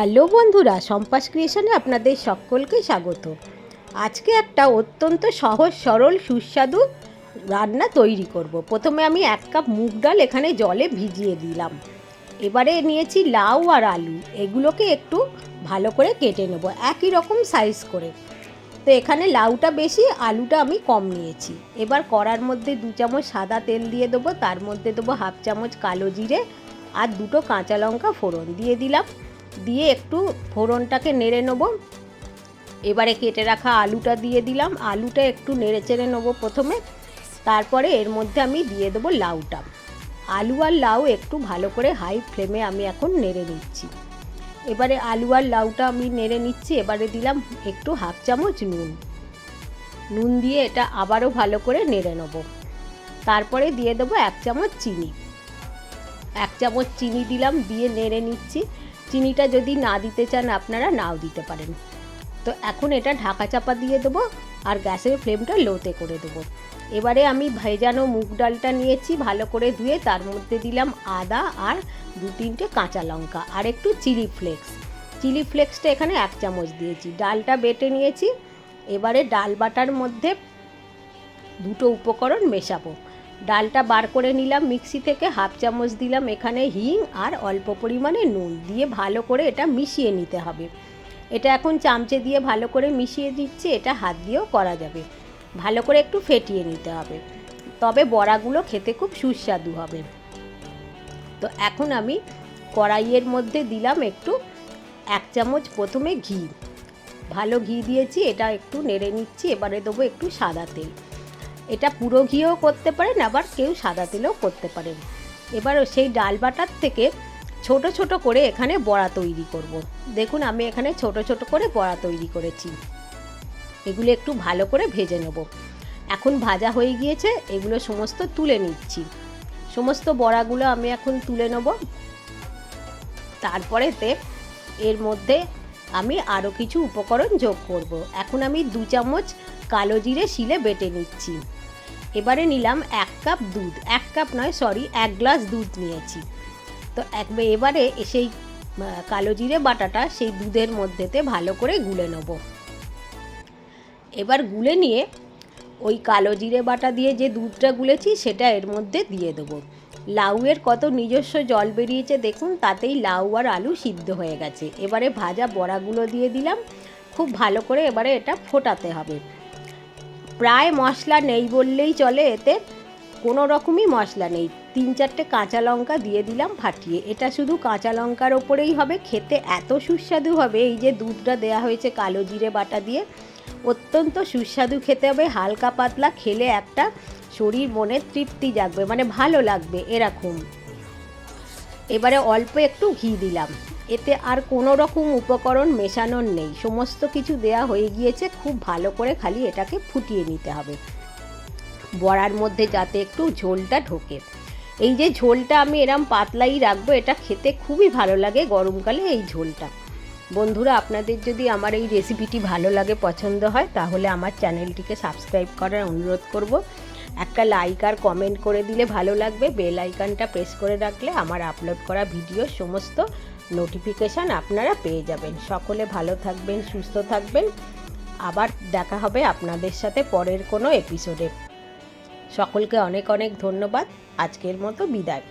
Hello বন্ধুরা সম্পাস ক্রিয়েশনে আপনাদের সকলকে স্বাগত। আজকে একটা অত্যন্ত সহজ, সরল, সুস্বাদু রান্না তৈরি করব। প্রথমে আমি এক কাপ মুগ ডাল এখানে জলে ভিজিয়ে দিলাম। এবারে নিয়েছি লাউ আর আলু। এগুলোকে একটু ভালো করে কেটে নেব, একই রকম সাইজ করে। তো এখানে লাউটা বেশি, আলুটা আমি কম নিয়েছি। এবার কড়ার মধ্যে দু চামচ সাদা তেল দিয়ে দেবো, তার মধ্যে দেবো হাফ চামচ কালো জিরে আর দুটো কাঁচা লঙ্কা ফোড়ন দিয়ে দিলাম। দিয়ে একটু ফোড়নটাকে নেড়ে নেব। এবারে কেটে রাখা আলুটা দিয়ে দিলাম। আলুটা একটু নেড়ে চেড়ে নেব প্রথমে। তারপরে এর মধ্যে আমি দিয়ে দেবো লাউটা। আলু আর লাউ একটু ভালো করে হাই ফ্লেমে আমি এখন নেড়ে নিচ্ছি। এবারে আলু আর লাউটা আমি নেড়ে নিচ্ছি। এবারে দিলাম একটু হাফ চামচ নুন। নুন দিয়ে এটা আবারও ভালো করে নেড়ে নেব। তারপরে দিয়ে দেবো এক চামচ চিনি। এক চামচ চিনি দিলাম, দিয়ে নেড়ে নিচ্ছি। চিনিটা যদি না দিতে চান আপনারা, নাও দিতে পারেন। তো এখন এটা ঢাকা চাপা দিয়ে দেবো আর গ্যাসের ফ্লেমটা লোতে করে দেবো। এবারে আমি ভেজানো মুগ ডালটা নিয়েছি, ভালো করে ধুয়ে তার মধ্যে দিলাম আদা আর দু তিনটে কাঁচা লঙ্কা আর একটু চিলি ফ্লেক্স। চিলি ফ্লেক্সটা এখানে এক চামচ দিয়েছি, ডালটা বেটে নিয়েছি। এবারে ডাল বাটার মধ্যে দুটো উপকরণ মেশাবো। ডালটা বার করে নিলাম, মিক্সি থেকে হাফ চামচ দিলাম এখানে হিং আর অল্প পরিমাণে নুন দিয়ে ভালো করে এটা মিশিয়ে নিতে হবে। এটা এখন চামচে দিয়ে ভালো করে মিশিয়ে দিচ্ছি, এটা হাত দিয়েও করা যাবে। ভালো করে একটু ফেটিয়ে নিতে হবে। তবে বড়াগুলো খেতে খুব সুস্বাদু হবে। তো এখন আমি কড়াইয়ের মধ্যে দিলাম একটু, এক চামচ প্রথমে ঘি। ভালো ঘি দিয়েছি, এটা একটু নেড়ে নিচ্ছি, এবারে দেবো একটু সাদা তেল। এটা পুরো ঘিও করতে পারেন, আবার কেউ সাদা তেলেও করতে পারেন। এবার সেই ডাল বাটার থেকে ছোট ছোট করে এখানে বড়া তৈরি করব। দেখুন, আমি এখানে ছোট ছোট করে বড়া তৈরি করেছি। এগুলো একটু ভালো করে ভেজে নেব। এখন ভাজা হয়ে গিয়েছে, এগুলো সমস্ত তুলে নিচ্ছি। সমস্ত বড়াগুলো আমি এখন তুলে নেব। তারপরেতে এর মধ্যে আমি আরও কিছু উপকরণ যোগ করব। এখন আমি দু চামচ কালো জিরে শিলে বেটে নিচ্ছি। এবারে নিলাম এক কাপ দুধ। এক কাপ নয় সরি এক গ্লাস দুধ নিয়েছি। তো এক, এবারে সেই কালো জিরে বাটাটা সেই দুধের মধ্যেতে ভালো করে গুলে নেব। এবার গুলে নিয়ে ওই কালো জিরে বাটা দিয়ে যে দুধটা গুলেছি, সেটা এর মধ্যে দিয়ে দেবো। লাউয়ের কত নিজস্ব জল বেরিয়েছে দেখুন, তাতেই লাউ আর আলু সিদ্ধ হয়ে গেছে। এবারে ভাজা বড়াগুলো দিয়ে দিলাম। খুব ভালো করে এবারে এটা ফোটাতে হবে। প্রায় মশলা নেই বললেই চলে এতে। কোনো রকমই মশলা নেই। তিন চারটে কাঁচা লঙ্কা দিয়ে দিলাম ফাটিয়ে। এটা শুধু কাঁচা লঙ্কার ওপরেই হবে। খেতে এত সুস্বাদু হবে। এই যে দুধটা দেয়া হয়েছে কালো জিরে বাটা দিয়ে, অত্যন্ত সুস্বাদু খেতে হবে। হালকা পাতলা খেলে একটা শরীর মনে তৃপ্তি জাগবে মানে ভালো লাগবে। এরকম। এবারে অল্প একটু ঘি দিলাম। এতে আর কোনো রকম উপকরণ মেশানোর নেই। সমস্ত কিছু দেয়া হয়ে গিয়েছে, খুব ভালো করে খালি এটাকে ফুটিয়ে নিতে হবে। বড়ার মধ্যে যাতে একটু ঝোলটা ঢোকে। এই যে ঝোলটা আমি এরম পাতলাই রাখব, এটা খেতে খুবই ভালো লাগে গরমকালে এই ঝোলটা। বন্ধুরা, আপনাদের যদি আমার এই রেসিপিটি ভালো লাগে, পছন্দ হয়, তাহলে আমার চ্যানেলটিকে সাবস্ক্রাইব করার অনুরোধ করব। একটা লাইক আর কমেন্ট করে দিলে ভালো লাগবে। বেল আইকনটা প্রেস করে রাখলে আমার আপলোড করা ভিডিও সমস্ত নোটিফিকেশান আপনারা পেয়ে যাবেন। সকলে ভালো থাকবেন, সুস্থ থাকবেন। আবার দেখা হবে আপনাদের সাথে পরের কোনো এপিসোডে সকলকে অনেক অনেক ধন্যবাদ। আজকের মতো বিদায়।